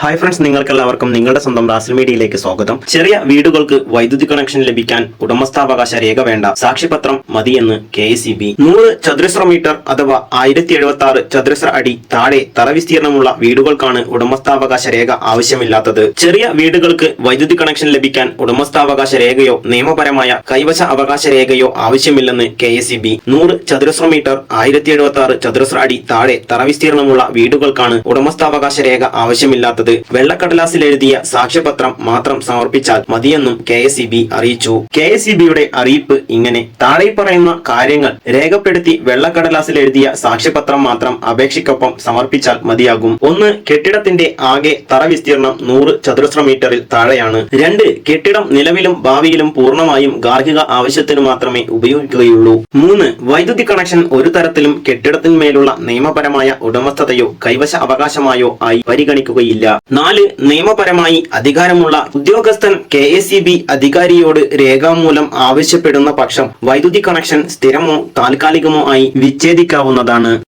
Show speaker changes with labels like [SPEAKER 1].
[SPEAKER 1] Hi friends നിങ്ങൾക്കെല്ലാവർക്കും നിങ്ങളുടെ സ്വന്തം റാസൽ മീഡിയയിലേക്ക് സ്വാഗതം. ചെറിയ വീടുകൾക്ക് വൈദ്യുതി കണക്ഷൻ ലഭിക്കാൻ ഉടമസ്ഥാവകാശ രേഖ വേണ്ട സാക്ഷ്യപത്രം മതിയെന്ന് കെ എസ് ബി നൂറ് ചതുരശ്ര മീറ്റർ അഥവാ ആയിരത്തി എഴുപത്തി ആറ് ചതുരശ്ര അടി താഴെ തറവിസ്തീർണമുള്ള വീടുകൾക്കാണ് ഉടമസ്ഥാവകാശ രേഖ ആവശ്യമില്ലാത്തത്. ചെറിയ വീടുകൾക്ക് വൈദ്യുതി കണക്ഷൻ ലഭിക്കാൻ ഉടമസ്ഥാവകാശ രേഖയോ നിയമപരമായ കൈവശ അവകാശ രേഖയോ ആവശ്യമില്ലെന്ന് കെ എസ് ബി നൂറ് ചതുരശ്ര മീറ്റർ ആയിരത്തി എഴുപത്തി ആറ് ചതുരശ്ര അടി താഴെ തറവിസ്തീർണമുള്ള വീടുകൾക്കാണ് ഉടമസ്ഥാവകാശ രേഖ ആവശ്യമില്ലാത്തത്. വെള്ളക്കടലാസിൽ എഴുതിയ സാക്ഷ്യപത്രം മാത്രം സമർപ്പിച്ചാൽ മതിയെന്നും കെ അറിയിച്ചു. കെ അറിയിപ്പ് ഇങ്ങനെ. താഴെ പറയുന്ന കാര്യങ്ങൾ രേഖപ്പെടുത്തി വെള്ളക്കടലാസിൽ എഴുതിയ സാക്ഷ്യപത്രം മാത്രം അപേക്ഷയ്ക്കൊപ്പം സമർപ്പിച്ചാൽ മതിയാകും. ഒന്ന് കെട്ടിടത്തിന്റെ ആകെ തറ വിസ്തീർണം നൂറ് ചതുരശ്ര മീറ്ററിൽ താഴെയാണ്. രണ്ട് കെട്ടിടം നിലവിലും ഭാവിയിലും പൂർണമായും ഗാർഹിക ആവശ്യത്തിന് മാത്രമേ ഉപയോഗിക്കുകയുള്ളൂ. മൂന്ന് വൈദ്യുതി കണക്ഷൻ ഒരു തരത്തിലും കെട്ടിടത്തിന്മേലുള്ള നിയമപരമായ ഉടമസ്ഥതയോ കൈവശ അവകാശമായോ ആയി പരിഗണിക്കുകയില്ല. നാല് നിയമപരമായി അധികാരമുള്ള ഉദ്യോഗസ്ഥൻ കെ അധികാരിയോട് രേഖാമൂലം ആവശ്യപ്പെടുന്ന പക്ഷം വൈദ്യുതി കണക്ഷൻ സ്ഥിരമോ താൽക്കാലികമോ ആയി വിച്ഛേദിക്കാവുന്നതാണ്.